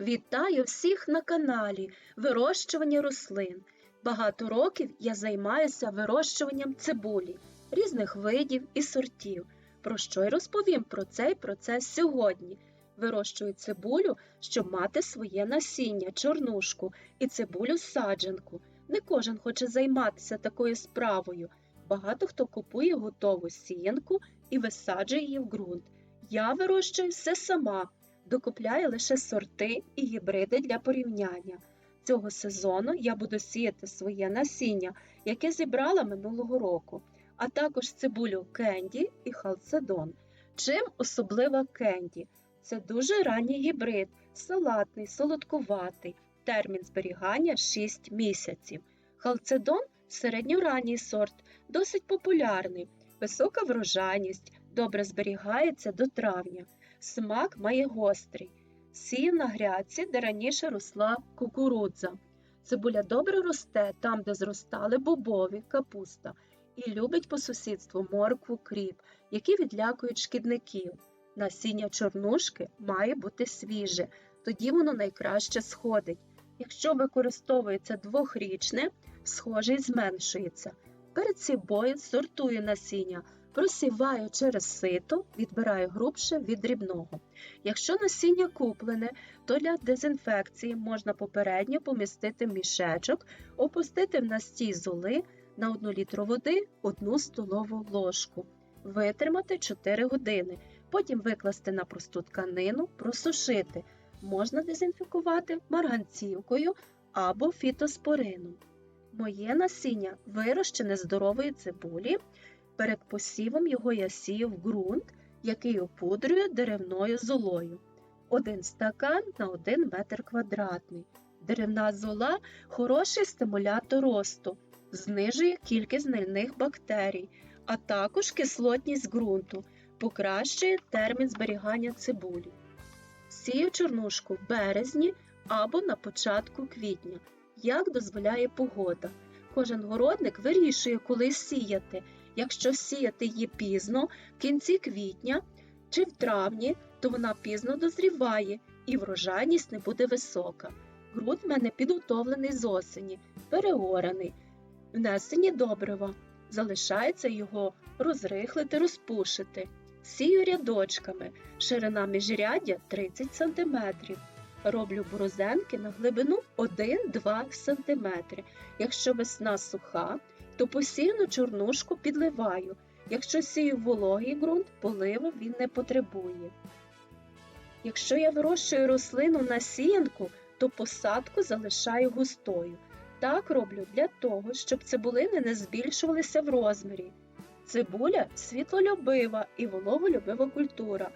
Вітаю всіх на каналі Вирощування рослин. Багато років я займаюся вирощуванням цибулі, різних видів і сортів. Про що й розповім про цей процес сьогодні. Вирощую цибулю, щоб мати своє насіння, чорнушку і цибулю саджанку. Не кожен хоче займатися такою справою. Багато хто купує готову сіянку і висаджує її в ґрунт. Я вирощую все сама, докупляю лише сорти і гібриди для порівняння. Цього сезону я буду сіяти своє насіння, яке зібрала минулого року, а також цибулю кенді і халцедон. Чим особлива кенді? Це дуже ранній гібрид, салатний, солодкуватий, термін зберігання 6 місяців. Халцедон середньоранній сорт, досить популярний, висока врожайність, добре зберігається до травня. Смак має гострий. Сію на грядці, де раніше росла кукурудза. Цибуля добре росте там, де зростали бобові, капуста, і любить по сусідству моркву, кріп, які відлякують шкідників. Насіння чорнушки має бути свіже, тоді воно найкраще сходить. Якщо використовується двохрічне, схожий зменшується. Перед собою сортую насіння, просіваю через сито, відбираю грубше від дрібного. Якщо насіння куплене, то для дезінфекції можна попередньо помістити мішечок, опустити в настій золи на 1 літру води 1 столову ложку, витримати 4 години, потім викласти на просту тканину, просушити. Можна дезінфікувати марганцівкою або фітоспорином. Моє насіння вирощене здорової цибулі. Перед посівом його я сію в ґрунт, який опудрюю деревною золою. Один стакан на 1 метр квадратний. Деревна зола хороший стимулятор росту, знижує кількість гнильних бактерій, а також кислотність ґрунту, покращує термін зберігання цибулі. Сію чорнушку в березні або на початку квітня, як дозволяє погода. Кожен городник вирішує, коли сіяти. Якщо сіяти її пізно, в кінці квітня чи в травні, то вона пізно дозріває і врожайність не буде висока. Ґрунт в мене підготовлений з осені, переораний, внесені добрива. Залишається його розрихлити, розпушити. Сію рядочками, ширина міжряддя 30 см. Роблю борозенки на глибину 1-2 см. Якщо весна суха, то посіяну чорнушку підливаю. Якщо сію вологий ґрунт, поливу він не потребує. Якщо я вирощую рослину на сіянку, то посадку залишаю густою. Так роблю для того, щоб цибулини не збільшувалися в розмірі. Цибуля світлолюбива і вологолюбива культура,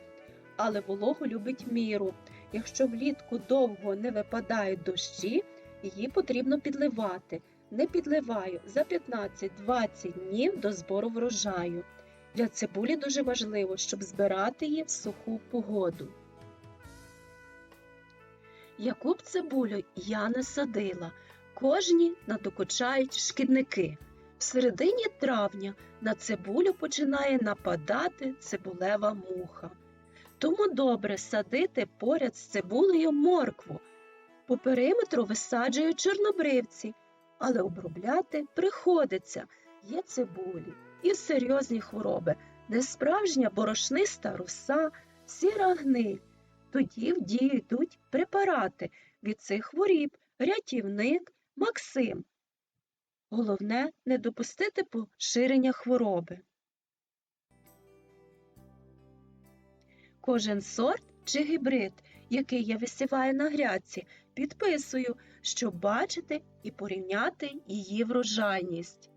але вологу любить міру. Якщо влітку довго не випадають дощі, її потрібно підливати. Не підливаю за 15-20 днів до збору врожаю. Для цибулі дуже важливо, щоб збирати її в суху погоду. Яку б цибулю я не садила, кожні надокучають шкідники. В середині травня на цибулю починає нападати цибулева муха. Тому добре садити поряд з цибулею моркву. По периметру висаджую чорнобривці, але обробляти приходиться. Є цибулі і серйозні хвороби, несправжня борошниста руса, сіра гниль. Тоді в дію йдуть препарати від цих хворіб, рятівник, Максим. Головне не допустити поширення хвороби. Кожен сорт чи гібрид, який я висіваю на грядці, підписую, щоб бачити і порівняти її врожайність.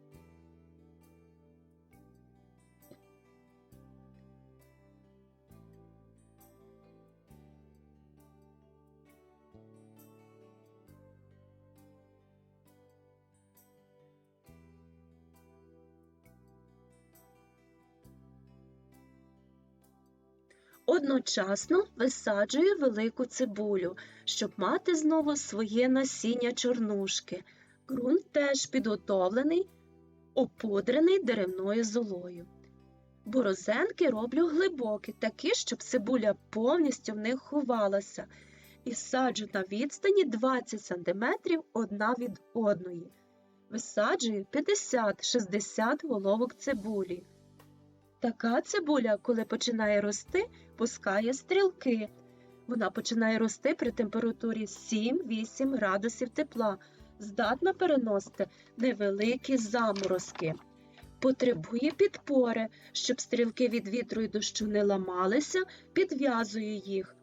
Одночасно висаджую велику цибулю, щоб мати знову своє насіння чорнушки. Ґрунт теж підготовлений, опудрений деревною золою. Борозенки роблю глибокі, такі, щоб цибуля повністю в них ховалася. і саджу на відстані 20 см одна від одної. Висаджую 50-60 головок цибулі. Така цибуля, коли починає рости, пускає стрілки. Вона починає рости при температурі 7-8 градусів тепла, здатна переносити невеликі заморозки. Потребує підпори, щоб стрілки від вітру і дощу не ламалися, підв'язую їх.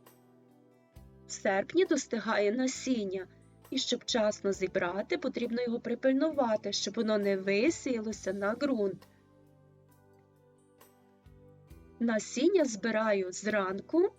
В серпні достигає насіння, і щоб вчасно зібрати, потрібно його припильнувати, щоб воно не висіялося на ґрунт. Насіння збираю зранку.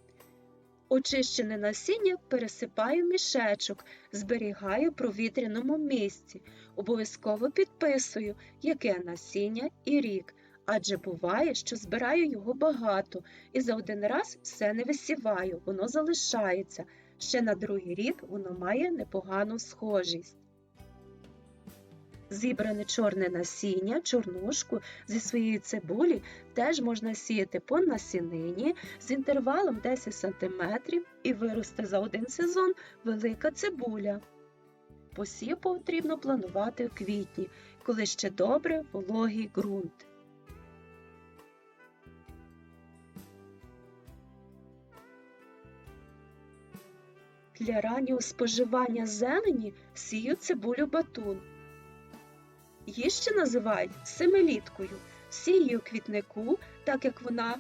Очищене насіння пересипаю мішечок, зберігаю в провітряному місці. Обов'язково підписую, яке насіння і рік, адже буває, що збираю його багато і за один раз все не висіваю, воно залишається. Ще на другий рік воно має непогану схожість. Зібране чорне насіння, чорнушку зі своєї цибулі теж можна сіяти по насінині з інтервалом 10 см і виросте за один сезон велика цибуля. Посів потрібно планувати в квітні, коли ще добре вологий ґрунт. Для раннього споживання зелені сію цибулю батун. Її ще називають семиліткою. Сію квітнику, так як вона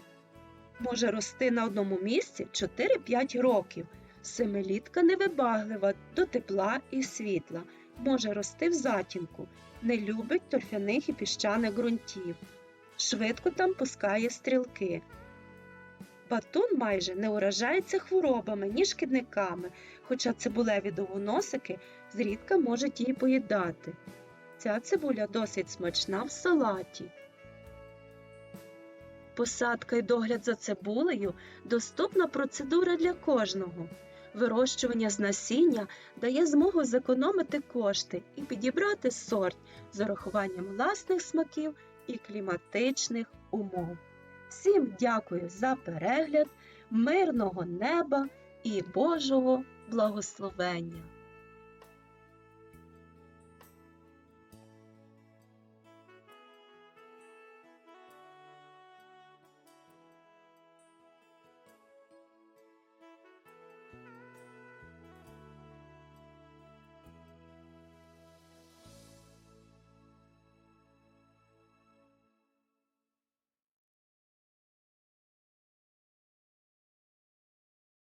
може рости на одному місці 4-5 років. Семилітка невибаглива до тепла і світла, може рости в затінку, не любить торфяних і піщаних ґрунтів. Швидко там пускає стрілки. Батун майже не уражається хворобами ні шкідниками, хоча цибулеві довгоносики зрідка можуть її поїдати. Ця цибуля досить смачна в салаті. Посадка і догляд за цибулею доступна процедура для кожного. Вирощування з насіння дає змогу зекономити кошти і підібрати сорт з урахуванням власних смаків і кліматичних умов. Всім дякую за перегляд, мирного неба і Божого благословення!